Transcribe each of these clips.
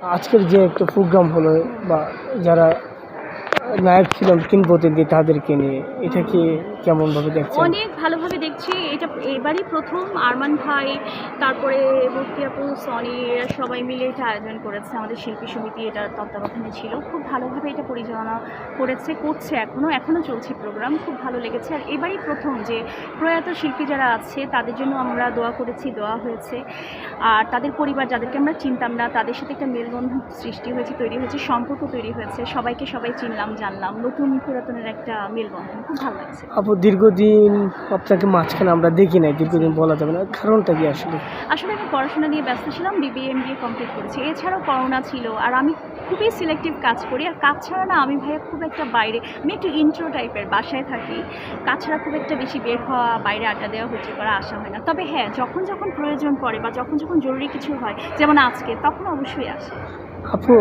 আজকের যে একটা প্রোগ্রাম হলো বা যারা নায়ক ছিলেন কিংবদন্তি তাদেরকে নিয়ে, এটা কি কেমনভাবে দেখছি অনেক ভালোভাবে দেখছি। এটা এবারই প্রথম আরমান ভাই, তারপরে মুক্তি আপু সনি, এরা সবাই মিলে এটা আয়োজন করেছে। আমাদের শিল্পী সমিতি এটা তত্ত্বাবধানে ছিল। খুব ভালোভাবে এটা পরিচালনা করেছে, করছে এখনও এখনও চলছে প্রোগ্রাম খুব ভালো লেগেছে। আর এবারই প্রথম যে প্রয়াত শিল্পী যারা আছে, তাদের জন্য আমরা দোয়া করেছি, দোয়া হয়েছে। আর তাদের পরিবার যাদেরকে আমরা চিনতাম না, তাদের সাথে একটা মেলবন্ধন সৃষ্টি হয়েছে, তৈরি হয়েছে, সম্পর্ক তৈরি হয়েছে। সবাইকে সবাই চিনলাম, জানলাম। নতুন পুরাতনের একটা মেলবন্ধন। খুব ভালো লাগছে। আপু, দীর্ঘদিন আপনাকে মাঝখানে আমরা দেখি নাই দীর্ঘদিন বলা যাবে না। কারণটা কি আসলে? আসলে আমি পড়াশোনা নিয়ে ব্যস্ত ছিলাম বিবিএ এমবিএ কমপ্লিট করেছি। এছাড়াও করোনা ছিল আর আমি খুবই সিলেক্টিভ কাজ করি। আর কাজ ছাড়া না আমি ভাইয়া খুব একটা বাইরে আমি একটু ইন্ট্রো টাইপের বাসায় থাকি। কাজ ছাড়া খুব একটা বেশি বের হওয়া বাইরে আড্ডা দেওয়া হচ্ছে করা আসা হয় না। তবে হ্যাঁ যখন যখন প্রয়োজন পড়ে বা যখন যখন জরুরি কিছু হয় যেমন আজকে তখন অবশ্যই আসে। আপু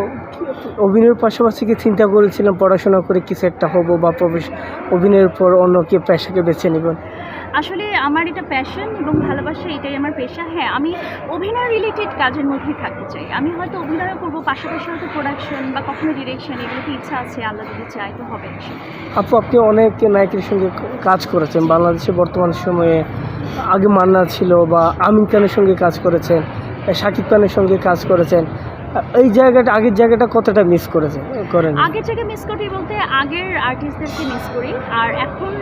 অভিনয়ের পাশাপাশি কি চিন্তা করেছিলাম পড়াশোনা করে কিছু একটা হব বা প্রবেশ অভিনয়ের পর অন্য কি পেশাকে বেছে নেবেন? আসলে আমার এটা প্যাশন এবং ভালোবাসা, এটাই আমার পেশা। হ্যাঁ আমি অভিনয় রিলেটেড কাজের মধ্যে থাকতে চাই। আমি হয়তো অভিনয় করব, পাশাপাশি হয়তো প্রোডাকশন বা কখনো ডিরেকশন এগুলোতে ইচ্ছা আছে, আল্লাহ যদি চাই তো হবে। আপু, আপনি অনেক নায়কের সঙ্গে কাজ করেছেন। বাংলাদেশে বর্তমান সময়ে আগে মান্না ছিল বা আমিন খানের সঙ্গে কাজ করেছেন শাকিব খানের সঙ্গে কাজ করেছেন। এই জায়গাটা, আগের জায়গাটা কতটা মিস করেছে, করেন? আগের জায়গায় মিস করি বলতে আগের আর্টিস্টদেরকে মিস করি। আর এখন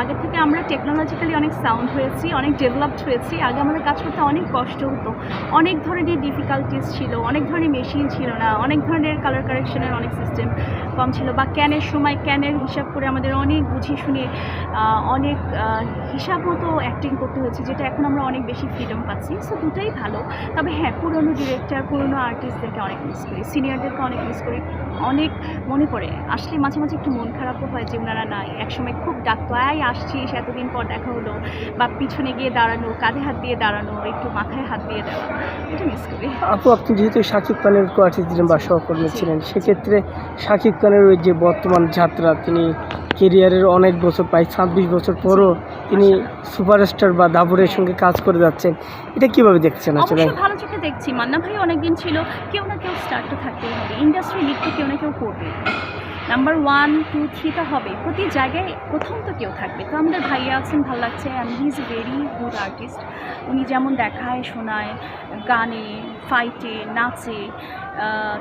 আগের থেকে আমরা টেকনোলজিক্যালি অনেক সাউন্ড হয়েছি, অনেক ডেভেলপড হয়েছি। আগে আমাদের কাজ করতে অনেক কষ্ট হতো। অনেক ধরনের ডিফিকাল্টিস ছিল, অনেক ধরনের মেশিন ছিল না, অনেক ধরনের কালার কারেকশনের অনেক সিস্টেম কম ছিল বা ক্যানের সময় ক্যানের হিসাব করে আমাদের অনেক বুঝে শুনে অনেক হিসাব মতো অ্যাক্টিং করতে হয়েছে, যেটা এখন আমরা অনেক বেশি ফ্রিডম পাচ্ছি। সো দুটাই ভালো। তবে হ্যাঁ পুরনো ডিরেক্টর পুরনো আর্টিস্টদেরকে অনেক মিস করি সিনিয়রদেরকে অনেক মিস করি। অনেক মনে পড়ে আসলে মাঝে মাঝে একটু মন খারাপও হয় যে ওনারা নাই। একসময় খুব ডাকতো আয় আসছিস এতদিন পর দেখা হলো। বা পিছনে গিয়ে দাঁড়ানো কাঁধে হাত দিয়ে দাঁড়ানো একটু মাথায় হাত দিয়ে দেওয়া এটা মিস করি। আপু আপনি যেহেতু শাকিব খানের কোয়ার্টি ছিলেন বা সহকর্মী ছিলেন সেক্ষেত্রে শাকিব খানের ওই যে বর্তমান যাত্রা তিনি কেরিয়ারের অনেক বছর, প্রায় ছাব্বিশ বছর পরও তিনি সুপারস্টার বা দাবুরের সঙ্গে কাজ করে যাচ্ছেন। এটা কীভাবে দেখছেন আসলে? ভালো চোখে দেখছি। মান্না ভাই অনেকদিন ছিল, কেউ না কেউ স্টার্ট তো থাকতেই হবে। ইন্ডাস্ট্রি লিখতে কেউ না কেউ করবে নাম্বার ওয়ান টু থ্রিটা হবে প্রতি জায়গায় প্রথম তো কেউ থাকবে। তো আমাদের ভাইয়া আছেন, ভালো লাগছে। And he is very good artist উনি যেমন দেখায়, শোনায়, গানে ফাইটে নাচে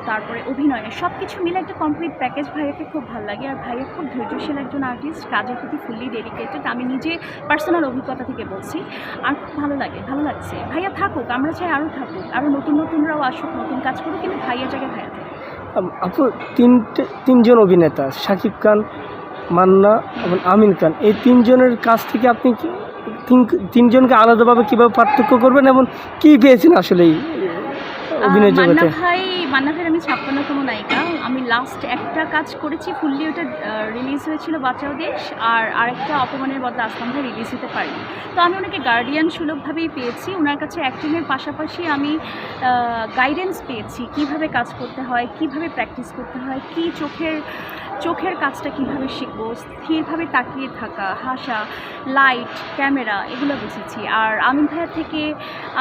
তারপরে অভিনয়ে সব কিছু মিলে একটা কমপ্লিট প্যাকেজ ভাইয়াকে খুব ভালো লাগে। আর ভাইয়া খুব ধৈর্যশীল একজন আর্টিস্ট কাজের প্রতি ফুললি ডেডিকেটেড আমি নিজে পার্সোনাল অভিজ্ঞতা থেকে বলছি। আর খুব ভালো লাগে, ভালো লাগছে। ভাইয়া থাকুক, আমরা চাই আরও থাকুক। আরও নতুন নতুনরাও আসুক, নতুন কাজ করুক। কিন্তু ভাইয়া জায়গায় ভাইয়া আপু, তিনটে তিনজন অভিনেতা, শাকিব খান, মান্না এবং আমিন খান। এই তিনজনের কাছ থেকে আপনি তিন- তিনজনকে আলাদাভাবে কীভাবে পার্থক্য করবেন এবং কী পেয়েছেন আসলে এই অভিনয় জগতে? ভাই মান্না ভাইয়ের আমি ছাপ্পান্নতম নায়িকা। আমি লাস্ট একটা কাজ করেছি ফুললি ওটা রিলিজ হয়েছিল বাঁচাও দেশ আর আরেকটা অপমানের বদলা আসলাম ভাই রিলিজ হতে পারিনি। তো আমি ওনাকে গার্ডিয়ান সুলভভাবেই পেয়েছি। ওনার কাছে অ্যাক্টিংয়ের পাশাপাশি আমি গাইডেন্স পেয়েছি। কীভাবে কাজ করতে হয় কীভাবে প্র্যাকটিস করতে হয় কি চোখের চোখের কাজটা কীভাবে শিখব? স্থিরভাবে তাকিয়ে থাকা, হাসা লাইট ক্যামেরা এগুলো বুঝেছি। আর আমিন ভাইয়ার থেকে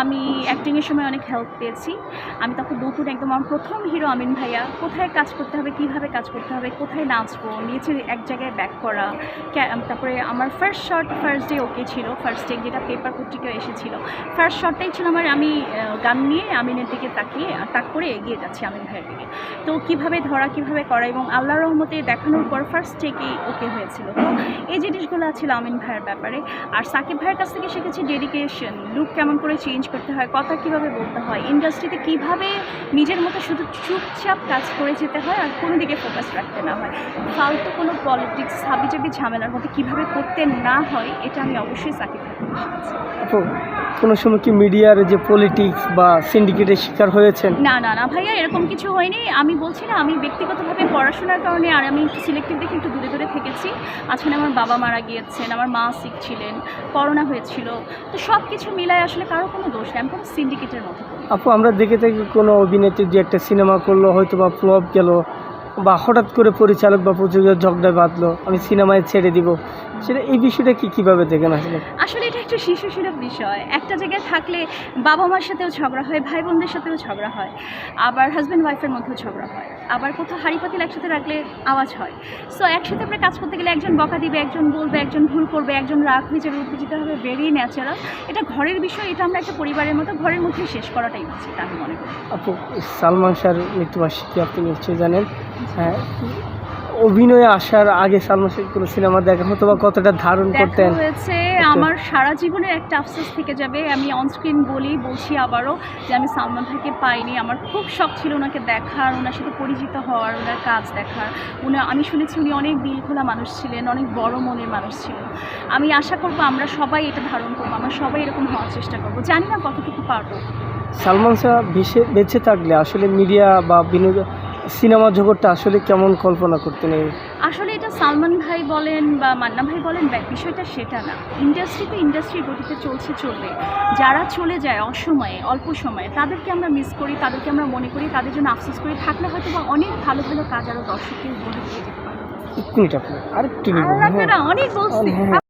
আমি অ্যাক্টিংয়ের সময় অনেক হেল্প পেয়েছি। আমি তখন নতুন একদম আমার প্রথম হিরো আমিন ভাইয়া। কোথায় কাজ করতে হবে, কীভাবে কাজ করতে হবে, কোথায় নাচবো, নিচে এক জায়গায় ব্যাক করা তারপরে আমার first shot first day okay ছিল। ফার্স্ট ডে যেটা পেপার পত্রিকায় এসেছিল। ফার্স্ট শটটাই ছিল আমার আমি গান নিয়ে আমিনের দিকে তাকিয়ে, তাক করে এগিয়ে যাচ্ছি আমিন ভাইয়ের দিকে। তো কীভাবে ধরা, কীভাবে করা এবং আল্লাহর রহমতে দেখানোর পর ফার্স্ট টেকেই ওকে হয়েছিল। তো এই জিনিসগুলো ছিল আমিন ভাইয়ের ব্যাপারে, আর সাকিব ভাইয়ের কাছ থেকে শিখেছি ডেডিকেশন লুক কেমন করে চেঞ্জ করতে হয়, কথা কীভাবে বলতে হয় ইন্ডাস্ট্রিতে কীভাবে নিজের মতো শুধু চুপচাপ কাজ করে যেতে হয়, আর কোনো দিকে ফোকাস রাখতে না হয়। ফালতু কোনো পলিটিক্স হাবিজাবি ঝামেলার মধ্যে কীভাবে করতে না হয়, এটা আমি অবশ্যই সাকিব ভাই থেকে শিখেছি কোনো সময় কি মিডিয়ার যে পলিটিক্স বা সিন্ডিকেটের শিকার হয়েছেন? না না না ভাইয়া এরকম কিছু হয়নি। আমি বলছি না আমি ব্যক্তিগতভাবে পড়াশোনার কারণে আর আমি সিলেক্টিভ দেখে একটু দূরে দূরে থেকেছি। মাঝখানে আমার বাবা মারা গিয়েছেন আমার মা সিক ছিলেন করোনা হয়েছিল। তো সব কিছু মিলায় আসলে কারও কোনো দোষ নেই আমি কোনো সিন্ডিকেটের মধ্যে আপু আমরা দেখে থাকি কোনো অভিনেত্রী যে একটা সিনেমা করল হয়তো বা ফ্লপ গেল বা হঠাৎ করে পরিচালক বা প্রযোজক ঝগড়ায় বাঁধলো আমি সিনেমায় ছেড়ে দিব। সেটা এই বিষয়টা কি কীভাবে দেখেন আসলে? আসলে একটা শিশুসুলভ বিষয়। একটা জায়গায় থাকলে বাবা মার সাথেও ঝগড়া হয় ভাই বোনদের সাথেও ঝগড়া হয় আবার হাজব্যান্ড ওয়াইফের মধ্যেও ঝগড়া হয়। আবার কোথাও হাড়ি পাতিল একসাথে রাখলে আওয়াজ হয়। সো একসাথে আমরা কাজ করতে গেলে একজন বকা দিবে একজন বলবে একজন ভুল করবে একজন রাগ হয়ে যাবে উত্তেজিত হবে ভেরি ন্যাচারাল এটা ঘরের বিষয় এটা আমরা একটা পরিবারের মতো ঘরের মধ্যেই শেষ করাটাই উচিত আমি মনে করি। আপু সালমান শাহর মৃত্যুবার্ষিকী আপনি নিশ্চয়ই জানেন। হ্যাঁ অভিনয়ে আসার আগে সালমান কোনো সিনেমা দেখা হতো বা কতটা ধারণ করতেন? হয়েছে আমার সারা জীবনের একটা আফসোস থেকে যাবে। আমি অনস্ক্রিন বলি বলছি আবারও যে আমি সালমান ভাইকে পাইনি। আমার খুব শখ ছিল ওনাকে দেখার ওনার সাথে পরিচিত হওয়ার ওনার কাজ দেখার। উনি আমি শুনেছি উনি অনেক দিল খোলা মানুষ ছিলেন অনেক বড় মনের মানুষ ছিলেন। আমি আশা করব আমরা সবাই এটা ধারণ করব আমরা সবাই এরকম হওয়ার চেষ্টা করব। জানি না কতটুকু পারব। সালমান শাহ বেঁচে থাকলে আসলে মিডিয়া বা বিনোদন সিনেমা জগৎটা আসলে কেমন কল্পনা করতেন এই? আসলে এটা সালমান ভাই বলেন বা মান্না ভাই বলেন বিষয়টা সেটা না। ইন্ডাস্ট্রি তো ইন্ডাস্ট্রির গতিতে চলছে চলবে। যারা চলে যায় অসময়ে অল্প সময়ে তাদেরকে আমরা মিস করি তাদেরকে আমরা মনে করি তাদের জন্য আফসোস করি। থাকলে হয়তো বা অনেক ভালো ভালো কাজ আরও দর্শককে উপহার দিয়ে যেতে পারে। হ্যাঁ। অনেক বলছি হ্যাঁ।